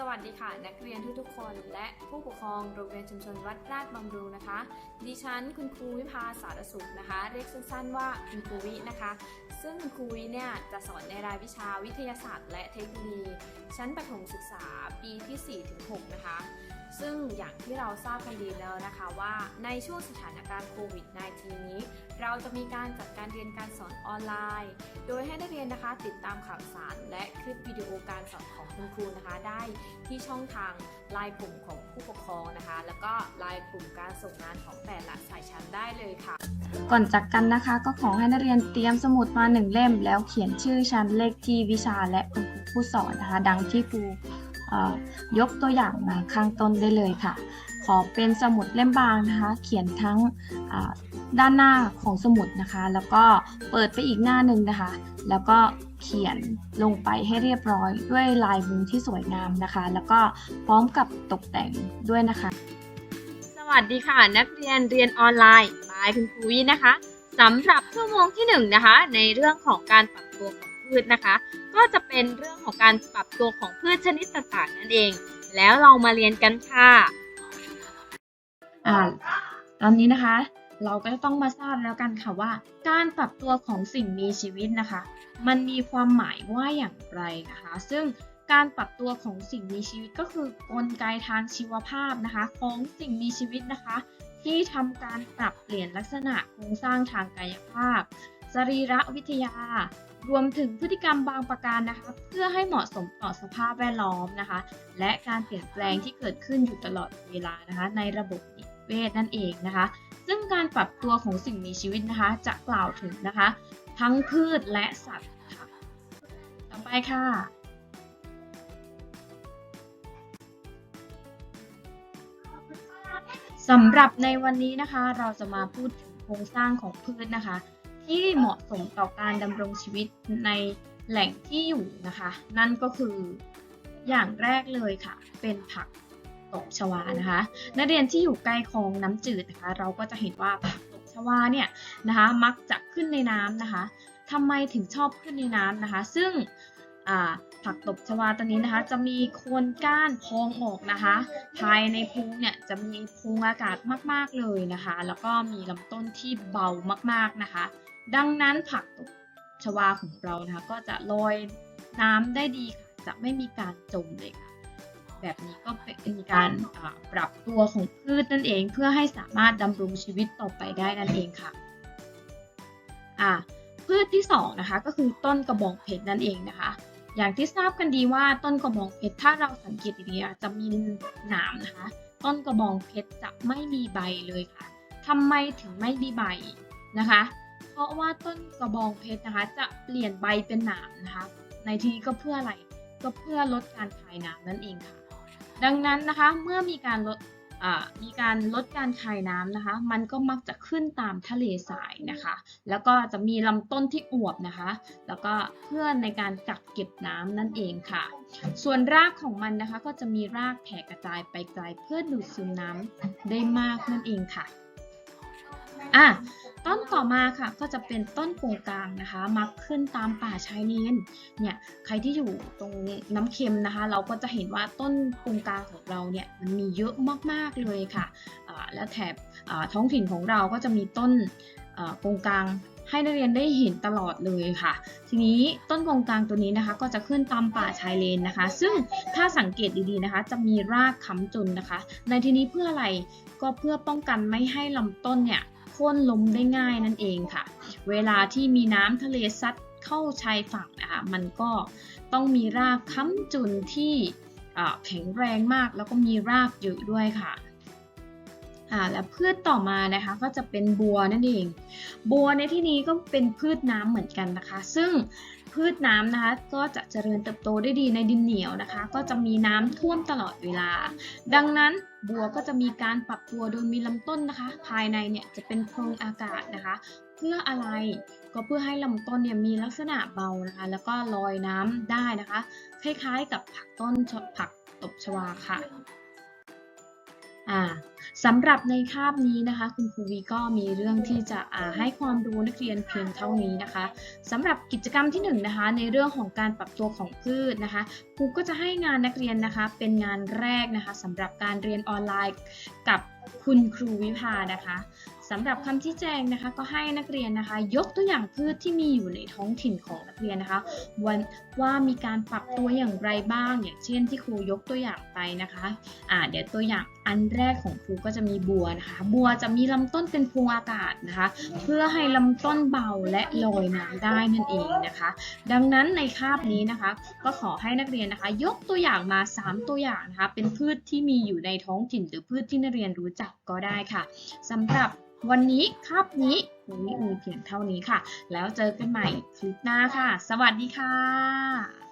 สวัสดีค่ะ นักเรียนทุกๆคน และผู้ปกครองโรงเรียนชุมชนวัดราชบำรุงนะคะ ดิฉันคุณครูวิภาสารสุขนะคะ เรียกสั้นๆว่าคุณครูวินะคะ ซึ่งคุณครูวิเนี่ยจะสอนในรายวิชาวิทยาศาสตร์ และเทคโนโลยี ชั้นประถมศึกษาปีที่ 4-6 นะคะ ซึ่งอย่างที่เราทราบกันดีแล้วนะคะว่าในช่วงสถานการณ์โควิด -19 นี้ เราจะมีการจัดการเรียนการสอนออนไลน์ โดยให้นักเรียนนะคะติดตามข่าวสาร และคลิปวิดีโอการสอนของคุณครูนะคะ ได้ที่ช่องทางไลน์กลุ่มของผู้ปกครองนะคะ แล้วก็ไลน์กลุ่มการส่งงานของแต่ละสายชั้นได้เลยค่ะ ก่อนจากกันนะคะ ก็ขอให้นักเรียนเตรียมสมุดมาหนึ่งเล่ม แล้วเขียนชื่อชั้นเลขที่วิชาและคุณครูผู้สอนนะคะ ดังที่ครู ยกตัวอย่างมาข้างต้นได้เลยค่ะ ขอเป็นสมุดเล่มบางนะคะ เขียนทั้งด้านหน้าของสมุดนะคะ แล้วก็เปิดไปอีกหน้าหนึ่งนะคะ แล้วก็เขียนลงไปให้เรียบร้อยด้วยลายมือที่สวยงามนะคะ แล้วก็พร้อมกับตกแต่งด้วยนะคะ สวัสดีค่ะ นักเรียนเรียนออนไลน์บายคุณครูวินะคะสำหรับชั่วโมงที่1นงนะคะในเรื่องของการปรับตัวของพืชนะคะ ก็จะเป็นเรื่องของ การปรับตัวของพืชชนิดต่างๆนั่นเอง แล้วเรามาเรียนกันค่ะอ่าตอนนี้นะคะ เราก็จะต้องมาทราบแล้วกันค่ะว่า การปรับตัวของสิ่งมีชีวิตนะคะ มันมีความหมายว่าอย่างไรนะคะ ซึ่งการปรับตัวของสิ่งมีชีวิตก็คือกลไกทางชีวภาพนะคะ ของสิ่งมีชีวิตนะคะ ที่ทำการปรับเปลี่ยนลักษณะโครงสร้างทางกายภาพ สรีระวิทยา รวมถึงพฤติกรรมบางประการนะคะ เพื่อให้เหมาะสมต่อสภาพแวดล้อมนะคะ และการเปลี่ยนแปลงที่เกิดขึ้นอยู่ตลอดเวลานะคะ ในระบบนิเวศนั่นเองนะคะ ซึ่งการปรับตัวของสิ่งมีชีวิตนะคะ จะกล่าวถึงนะคะ ทั้งพืชและสัตว์ค่ะ ต่อไปค่ะสำหรับในวันนี้นะคะเราจะมาพูดถึงโครงสร้างของพืชนะคะ ที่เหมาะสมต่อการดำรงชีวิตในแหล่งที่อยู่นะคะ นั่นก็คืออย่างแรกเลยค่ะ เป็นผักตบชวานะคะ นักเรียนที่อยู่ใกล้คลองน้ำจืดนะคะ เราก็จะเห็นว่าผักตบชวาเนี่ยนะคะ มักจะขึ้นในน้ำนะคะทำไมถึงชอบขึ้นในน้ำนะคะ ซึ่งผักตบชวาตัวนี้นะคะ จะมีโคนก้านพองออกนะคะ ภายในพุงเนี่ยจะมีพุงอากาศมากๆเลยนะคะ แล้วก็มีลำต้นที่เบามากๆนะคะ ดังนั้นผักตบชวาของเรานะคะก็จะลอยน้ำได้ดีค่ะ จะไม่มีการจมเลยค่ะ แบบนี้ก็เป็นการปรับตัวของพืชนั่นเองเพื่อให้สามารถดำรงชีวิตต่อไปได้นั่นเองค่ะอ่าพืชที่สองนะคะก็คือต้นกระบองเพชรนั่นเองนะคะ อย่างที่ทราบกันดีว่าต้นกระบองเพชรถ้าเราสังเกตดีๆอะจะมีหนามนะคะ ต้นกระบองเพชรจะไม่มีใบเลยค่ะทำไมถึงไม่มีใบนะคะ เพราะว่าต้นกระบองเพชรนะคะ จะเปลี่ยนใบเป็นหนามนะคะ ในที่นี้ก็เพื่ออะไรก็เพื่อลดการคายน้ำนั่นเองค่ะ ดังนั้นนะคะเมื่อมีการลดมีการลดการคายน้ำนะคะ มันก็มักจะขึ้นตามทะเลทรายนะคะ แล้วก็จะมีลำต้นที่อวบนะคะ แล้วก็เพื่อในการกักเก็บน้ำนั่นเองค่ะ ส่วนรากของมันนะคะก็จะมีรากแผ่กระจายไปไกลเพื่อดูดซึมน้ำได้มากนั่นเองค่ะ อะต้นต่อมาค่ะก็จะเป็นต้นโกงกลางนะคะ มักขึ้นตามป่าชายเลนเนี่ยใครที่อยู่ตรงน้ำเค็มนะคะ เราก็จะเห็นว่าต้นโกงกลางของเราเนี่ยมันมีเยอะมากๆเลยค่ะและแถบท้องถิ่นของเราก็จะมีต้นอ่าโกงกลางให้นักเรียนได้เห็นตลอดเลยค่ะ ทีนี้ต้นกงกลางตัวนี้นะคะ ก็จะขึ้นตามป่าชายเลนนะคะ ซึ่งถ้าสังเกตดีๆนะคะ จะมีรากค้ำจุนนะคะ ในที่นี้เพื่ออะไรก็เพื่อป้องกันไม่ให้ลำต้นเนี่ย โค่นล้มได้ง่ายนั่นเองค่ะ เวลาที่มีน้ำทะเลซัดเข้าชายฝั่งนะคะมันก็ต้องมีรากค้ำจุนที่แข็งแรงมากแล้วก็มีรากเยอะด้วยค่ะอ่าและพืชต่อมานะคะก็จะเป็นบัวนั่นเอง บัวในที่นี้ก็เป็นพืชน้ำเหมือนกันนะคะ ซึ่ง พืชน้ำนะคะก็จะเจริญเติบโตได้ดีในดินเหนียวนะคะ ก็จะมีน้ำท่วมตลอดเวลา ดังนั้นบัวก็จะมีการปรับตัวโดยมีลำต้นนะคะ ภายในเนี่ยจะเป็นโพรงอากาศนะคะ เพื่ออะไรก็เพื่อให้ลำต้นเนี่ยมีลักษณะเบานะคะ แล้วก็ลอยน้ำได้นะคะ คล้ายๆกับผักต้นผักตบชวาค่ะ อ่า สำหรับในคาบนี้นะคะ คุณครูวีก็มีเรื่องที่จะให้ความรู้นักเรียนเพียงเท่านี้นะคะสำหรับกิจกรรมที่หนึ่งนะคะในเรื่องของการปรับตัวของพืชนะคะครูก็จะให้งานนักเรียนนะคะ เป็นงานแรกนะคะสำหรับการเรียนออนไลน์กับคุณครูวิภานะคะสำหรับคำชี้แจงนะคะก็ให้นักเรียนนะคะ ยกตัวอย่างพืชที่มีอยู่ในท้องถิ่นของนักเรียนนะคะวันว่ามีการปรับตัวอย่างไรบ้าง อย่างเช่นที่ครูยกตัวอย่างไปนะคะอ่าเดี๋ยวตัวอย่าง อันแรกของครูก็จะมีบัวนะคะ บัวจะมีลำต้นเป็นพวงอากาศนะคะ เพื่อให้ลำต้นเบาและลอยน้ำได้นั่นเองนะคะ ดังนั้นในคาบนี้นะคะ ก็ขอให้นักเรียนนะคะ ยกตัวอย่างมา 3 ตัวอย่างนะคะ เป็นพืชที่มีอยู่ในท้องถิ่น หรือพืชที่นักเรียนรู้จักก็ได้ค่ะสำหรับวันนี้คาบนี้ครูวิมีเพียงเท่านี้ค่ะ แล้วเจอกันใหม่คลิปหน้าค่ะ สวัสดีค่ะ